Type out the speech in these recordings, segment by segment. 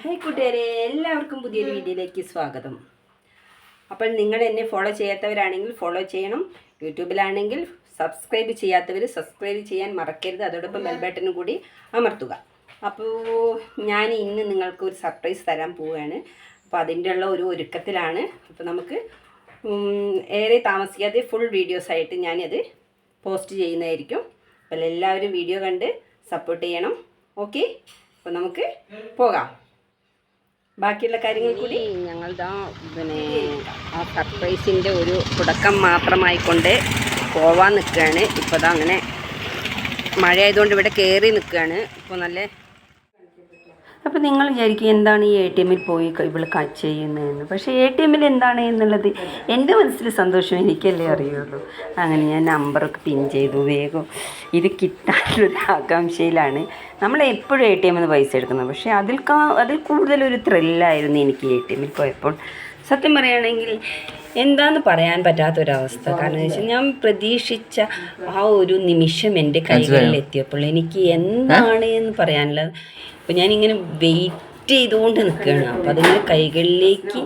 Hi കൂട്ടുകാരെ എല്ലാവർക്കും പുതിയൊരു വീഡിയോയിലേക്ക് സ്വാഗതം. അപ്പോൾ നിങ്ങൾ എന്നെ ഫോളോ ചെയ്യാത്തവരാണെങ്കിൽ ഫോളോ ചെയ്യണം. യൂട്യൂബിലാണെങ്കിൽ സബ്സ്ക്രൈബ് ചെയ്യാത്തവർ സബ്സ്ക്രൈബ് ചെയ്യാൻ മറക്കരുത്. അതോടൊപ്പം ബെൽബട്ടനും കൂടി അമർത്തുക. അപ്പോൾ ഞാൻ ഇന്ന് നിങ്ങൾക്ക് ഒരു സർപ്രൈസ് തരാൻ പോവുകയാണ്. അപ്പോൾ അതിന്റെ ഉള്ള ഒരു ഒരുക്കത്തിലാണ്. അപ്പോൾ നമുക്ക് ഏറെ താമസിക്കാതെ ഫുൾ വീഡിയോസ് ആയിട്ട് ഞാനത് പോസ്റ്റ് ചെയ്യുന്നതായിരിക്കും. അപ്പോൾ എല്ലാവരും വീഡിയോ കണ്ട് സപ്പോർട്ട് ചെയ്യണം. ഓക്കെ അപ്പോൾ നമുക്ക് പോകാം. ബാക്കിയുള്ള കാര്യങ്ങൾ കൂടി? ഞങ്ങളുടെ പിന്നെ ആ സർപ്രൈസിന്റെ ഒരു തുടക്കം മാത്രമായിക്കൊണ്ട് പോവാൻ നിൽക്കുകയാണ്. ഇപ്പോൾ അങ്ങനെ മഴ ആയതുകൊണ്ട് ഇവിടെ കയറി നിൽക്കുകയാണ്. ഇപ്പോൾ നല്ല അപ്പോൾ നിങ്ങൾ വിചാരിക്കും എന്താണ് ഈ എ ടി എമ്മിൽ പോയി ഇവൾ ചെയ്യുന്നതെന്ന്. പക്ഷേ എ ടി എമ്മിൽ എന്താണ് എന്നുള്ളത് എന്റെ മനസ്സിൽ സന്തോഷം എനിക്കല്ലേ അറിയുള്ളൂ. അങ്ങനെ ഞാൻ നമ്പറൊക്കെ പിൻ ചെയ്തു. വേഗം ഇത് കിട്ടാനുള്ള ആകാംക്ഷയിലാണ്. നമ്മൾ എപ്പോഴും എ ടി എമ്മിൽ നിന്ന് പൈസ എടുക്കുന്നത്. പക്ഷേ അതിൽ അതിൽ കൂടുതലൊരു ത്രില്ലായിരുന്നു എനിക്ക് എ ടി എമ്മിൽ പോയപ്പോൾ. സത്യം പറയുകയാണെങ്കിൽ എന്താന്ന് പറയാൻ പറ്റാത്തൊരവസ്ഥ. കാരണം എന്ന് വെച്ചാൽ ഞാൻ പ്രതീക്ഷിച്ച ആ ഒരു നിമിഷം എന്റെ കൈകളിൽ എത്തിയപ്പോൾ എനിക്ക് എന്താണ് എന്ന് പറയാനുള്ളത്. അപ്പോൾ ഞാനിങ്ങനെ വെയിറ്റ് ചെയ്തുകൊണ്ട് നിൽക്കുകയാണ്. അപ്പോൾ അതിങ്ങനെ കൈകളിലേക്ക്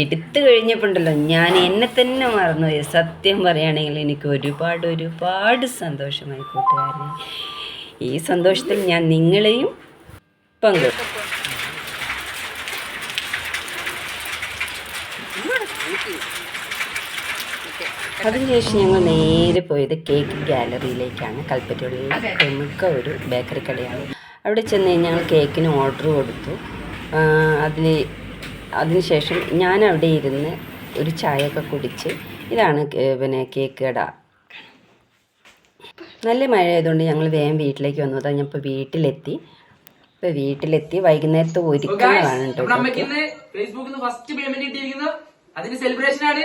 എടുത്തു കഴിഞ്ഞപ്പോണ്ടല്ലോ ഞാൻ എന്നെ തന്നെ മറന്നുപോയി. സത്യം പറയുകയാണെങ്കിൽ എനിക്ക് ഒരുപാട് ഒരുപാട് സന്തോഷമായി കൂട്ടുകാരനെ ഈ സന്തോഷത്തിൽ ഞാൻ നിങ്ങളെയും പങ്കെടുക്കും അതിനുശേഷം ഞങ്ങൾ നേരെ പോയത് കേക്ക് ഗാലറിയിലേക്കാണ്. കൽപ്പറ്റയുള്ള പ്രമുഖ ഒരു ബേക്കറി കടയാണ്. അവിടെ ചെന്ന് കഴിഞ്ഞാൽ ഞങ്ങൾ കേക്കിന് ഓർഡർ കൊടുത്തു. അതിന് അതിനുശേഷം ഞാൻ അവിടെ ഇരുന്ന് ഒരു ചായയൊക്കെ കുടിച്ച് ഇതാണ് പിന്നെ കേക്ക് കട. നല്ല മഴ ആയതുകൊണ്ട് ഞങ്ങൾ വേഗം വീട്ടിലേക്ക് വന്നു. അതാ ഞാൻ ഇപ്പോൾ വീട്ടിലെത്തി. ഇപ്പോൾ വീട്ടിലെത്തി. വൈകുന്നേരത്തെ ഒരുക്കുന്നതാണ് കേട്ടോ ഫേസ്ബുക്കിൽ നിന്ന് ഫസ്റ്റ് പേയ്മെന്റ് കിട്ടിയിരിക്കുന്നത് അതിന് സെലിബ്രേഷൻ ആണ്.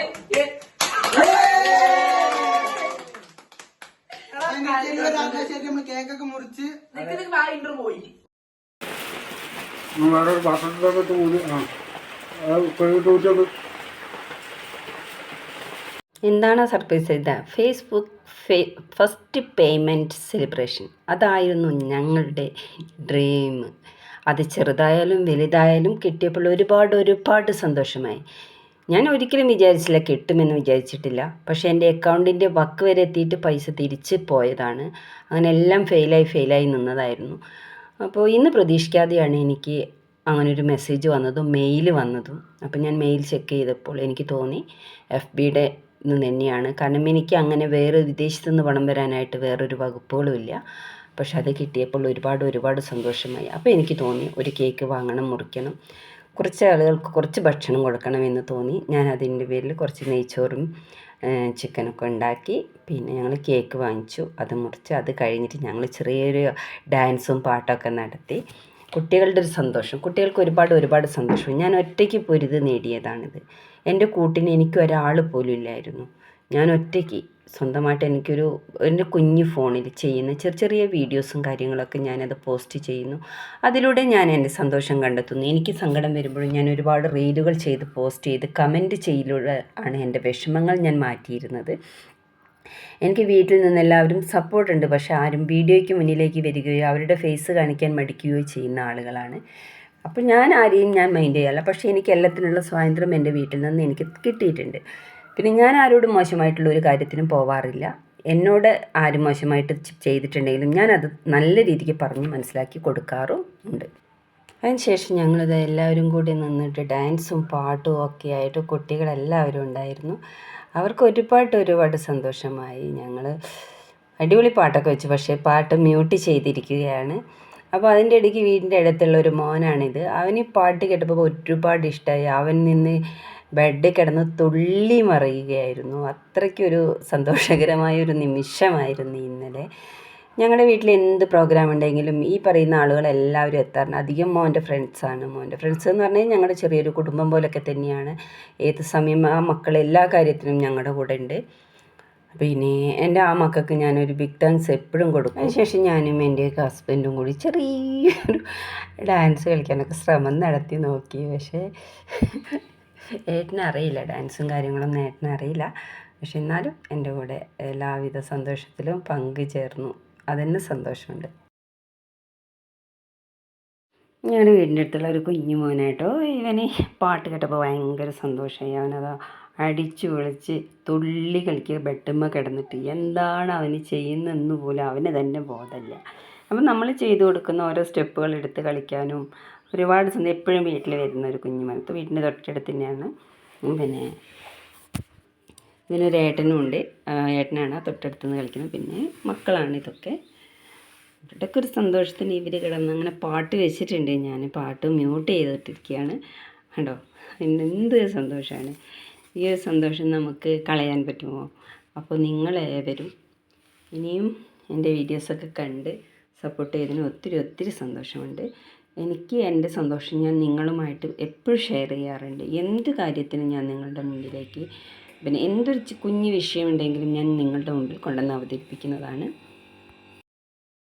കേക്കൊക്കെ മുറിച്ച്. ഇന്റർ പോയി. വേറെ പാത്രത്തിലൊക്കെ ആ. എന്താണ് സർപ്രൈസ് ചെയ്ത? ഫേസ്ബുക്ക് ഫേ ഫസ്റ്റ് പേയ്മെന്റ് സെലിബ്രേഷൻ അതായിരുന്നു ഞങ്ങളുടെ ഡ്രീം അത് ചെറുതായാലും വലുതായാലും കിട്ടിയപ്പോൾ ഒരുപാട് ഒരുപാട് സന്തോഷമായി. ഞാൻ ഒരിക്കലും വിചാരിച്ചില്ല കിട്ടുമെന്ന് വിചാരിച്ചിട്ടില്ല. പക്ഷേ എന്റെ അക്കൗണ്ടിന്റെ വക്ക് വരെ എത്തിയിട്ട് പൈസ തിരിച്ച് പോയതാണ്. അങ്ങനെ എല്ലാം ഫെയിലായി ഫെയിലായി നിന്നതായിരുന്നു. അപ്പോൾ ഇന്ന് പ്രതീക്ഷിക്കാതെയാണ് എനിക്ക് അങ്ങനെ ഒരു മെസ്സേജ് വന്നതും മെയിൽ വന്നതും. അപ്പോൾ ഞാൻ മെയിൽ ചെക്ക് ചെയ്തപ്പോൾ എനിക്ക് തോന്നി എഫ് ബിയുടെ നിന്ന് തന്നെയാണ്. കാരണം എനിക്ക് അങ്ങനെ വേറെ വിദേശത്തുനിന്ന് പണം വരാനായിട്ട് വേറൊരു വകുപ്പുകളും ഇല്ല. പക്ഷെ അത് കിട്ടിയപ്പോൾ ഒരുപാട് ഒരുപാട് സന്തോഷമായി. അപ്പോൾ എനിക്ക് തോന്നി ഒരു കേക്ക് വാങ്ങണം മുറിക്കണം കുറച്ച് ആളുകൾക്ക് കുറച്ച് ഭക്ഷണം കൊടുക്കണം എന്ന് തോന്നി. ഞാൻ അതിന്റെ പേരിൽ കുറച്ച് നെയ്ച്ചോറും ചിക്കനൊക്കെ ഉണ്ടാക്കി. പിന്നെ ഞങ്ങൾ കേക്ക് വാങ്ങിച്ചു അത് മുറിച്ച് അത് കഴിഞ്ഞിട്ട് ഞങ്ങൾ ചെറിയൊരു ഡാൻസും പാട്ടൊക്കെ നടത്തി. കുട്ടികളുടെ ഒരു സന്തോഷം കുട്ടികൾക്ക് ഒരുപാട് ഒരുപാട് സന്തോഷം ഞാൻ ഒറ്റയ്ക്ക് പൊരുത് നേടിയതാണിത്. എന്റെ കൂട്ടിന് എനിക്ക് ഒരാൾ പോലും ഇല്ലായിരുന്നു. ഞാൻ ഒറ്റയ്ക്ക് സ്വന്തമായിട്ട് എനിക്കൊരു എന്റെ കുഞ്ഞു ഫോണിൽ ചെയ്യുന്ന ചെറിയ ചെറിയ വീഡിയോസും കാര്യങ്ങളൊക്കെ ഞാനത് പോസ്റ്റ് ചെയ്യുന്നു. അതിലൂടെ ഞാൻ എന്റെ സന്തോഷം കണ്ടെത്തുന്നു. എനിക്ക് സങ്കടം വരുമ്പോഴും ഞാൻ ഒരുപാട് റീലുകൾ ചെയ്ത് പോസ്റ്റ് ചെയ്ത് കമന്റ് ചെയ്യലൂടെ ആണ് എന്റെ വിഷമങ്ങൾ ഞാൻ മാറ്റിയിരുന്നത്. എനിക്ക് വീട്ടിൽ നിന്ന് എല്ലാവരും സപ്പോർട്ടുണ്ട് പക്ഷേ ആരും വീഡിയോയ്ക്ക് മുന്നിലേക്ക് വരികയോ അവരുടെ ഫേസ് കാണിക്കാൻ മടിക്കുകയോ ചെയ്യുന്ന ആളുകളാണ്. അപ്പോൾ ഞാൻ ആരെയും ഞാൻ മൈൻഡ് ചെയ്യാറില്ല പക്ഷേ എനിക്ക് എല്ലാത്തിനുള്ള സ്വാതന്ത്ര്യം എന്റെ വീട്ടിൽ നിന്ന് എനിക്ക് കിട്ടിയിട്ടുണ്ട്. പിന്നെ ഞാൻ ആരോടും മോശമായിട്ടുള്ള ഒരു കാര്യത്തിനും പോവാറില്ല. എന്നോട് ആരും മോശമായിട്ട് ചെയ്തിട്ടുണ്ടെങ്കിലും ഞാനത് നല്ല രീതിക്ക് പറഞ്ഞ് മനസ്സിലാക്കി കൊടുക്കാറും ഉണ്ട്. അതിനുശേഷം ഞങ്ങളിത് എല്ലാവരും കൂടി നിന്നിട്ട് ഡാൻസും പാട്ടും ഒക്കെ ആയിട്ട് കുട്ടികളെല്ലാവരും ഉണ്ടായിരുന്നു. അവർക്ക് ഒരുപാട് ഒരുപാട് സന്തോഷമായി. ഞങ്ങൾ അടിപൊളി പാട്ടൊക്കെ വെച്ചു. പക്ഷേ പാട്ട് മ്യൂട്ട് ചെയ്തിരിക്കുകയാണ്. അപ്പോൾ അതിന്റെ ഇടയ്ക്ക് വീടിന്റെ അടുത്തുള്ള ഒരു മോനാണിത്. അവന് പാട്ട് കേട്ടപ്പോൾ ഒരുപാട് ഇഷ്ടമായി. അവൻ നിന്ന് ബെഡിൽ കിടന്ന് തുള്ളി മറിയുകയായിരുന്നു. അത്രയ്ക്കൊരു സന്തോഷകരമായ ഒരു നിമിഷമായിരുന്നു ഇന്നലെ. ഞങ്ങളുടെ വീട്ടിൽ എന്ത് പ്രോഗ്രാം ഉണ്ടെങ്കിലും ഈ പറയുന്ന ആളുകളെല്ലാവരും എത്താറുണ്ട്. അധികം മോന്റെ ഫ്രണ്ട്സാണ് മോന്റെ ഫ്രണ്ട്സ് എന്ന് പറഞ്ഞാൽ ഞങ്ങളുടെ ചെറിയൊരു കുടുംബം പോലൊക്കെ തന്നെയാണ്. ഏത് സമയം ആ മക്കൾ എല്ലാ കാര്യത്തിനും ഞങ്ങളുടെ കൂടെ ഉണ്ട്. അപ്പോൾ ഇനി എന്റെ ആ മക്കൾക്ക് ഞാനൊരു ബിഗ് ഡാൻസ് എപ്പോഴും കൊടുക്കും. അതിനുശേഷം ഞാനും എന്റെ ഹസ്ബൻഡും കൂടി ചെറിയൊരു ഡാൻസ് കളിക്കാനൊക്കെ ശ്രമം നടത്തി നോക്കി. പക്ഷേ ഏട്ടനറിയില്ല ഡാൻസും കാര്യങ്ങളൊന്നും ഏട്ടനറിയില്ല പക്ഷെ എന്നാലും എന്റെ കൂടെ എല്ലാവിധ സന്തോഷത്തിലും പങ്കുചേർന്നു. അതന്നെ സന്തോഷമുണ്ട്. ഞങ്ങളുടെ വീടിന്റെ അടുത്തുള്ള ഒരു കുഞ്ഞു മോനായിട്ടോ ഇവന് പാട്ട് കേട്ടപ്പോൾ ഭയങ്കര സന്തോഷമായി. അവനത് അടിച്ചു വിളിച്ച് തുള്ളി കളിക്കുക ബെട്ടുമ്മ കിടന്നിട്ട് എന്താണ് അവന് ചെയ്യുന്നതെന്ന് പോലും അവന് തന്നെ ബോധമില്ല. അപ്പം നമ്മൾ ചെയ്തു കൊടുക്കുന്ന ഓരോ സ്റ്റെപ്പുകൾ എടുത്ത് കളിക്കാനും ഒരുപാട് സന്തോഷം എപ്പോഴും വീട്ടിൽ വരുന്ന ഒരു കുഞ്ഞു മോൻ ഇപ്പോൾ വീടിന്റെ തൊട്ടടുത്ത് തന്നെയാണ്. പിന്നെ ഇതിനൊരു ഏട്ടനും ഉണ്ട്. ഏട്ടനാണ് തൊട്ടടുത്ത് നിന്ന് കളിക്കുന്നത്. പിന്നെ മക്കളാണ് ഇതൊക്കെ. ഇവരുടെയൊക്കെ ഒരു സന്തോഷത്തിന് ഇവർ കിടന്ന് അങ്ങനെ പാട്ട് വെച്ചിട്ടുണ്ട്. ഞാൻ പാട്ട് മ്യൂട്ട് ചെയ്തിട്ടിരിക്കുകയാണ്. കണ്ടോ? എന്ത് സന്തോഷമാണ് ഈ ഒരു സന്തോഷം നമുക്ക് കളയാൻ പറ്റുമോ? അപ്പോൾ നിങ്ങളേവരും ഇനിയും എന്റെ വീഡിയോസൊക്കെ കണ്ട് സപ്പോർട്ട് ചെയ്തതിന് ഒത്തിരി ഒത്തിരി സന്തോഷമുണ്ട്. എനിക്ക് എന്റെ സന്തോഷം ഞാൻ നിങ്ങളുമായിട്ട് എപ്പോഴും ഷെയർ ചെയ്യാറുണ്ട്. എന്ത് കാര്യത്തിനും ഞാൻ നിങ്ങളുടെ മുന്നിലേക്ക് പിന്നെ എന്തൊരു കുഞ്ഞു വിഷയമുണ്ടെങ്കിലും ഞാൻ നിങ്ങളുടെ മുമ്പിൽ കൊണ്ടുവന്ന് അവതരിപ്പിക്കുന്നതാണ്.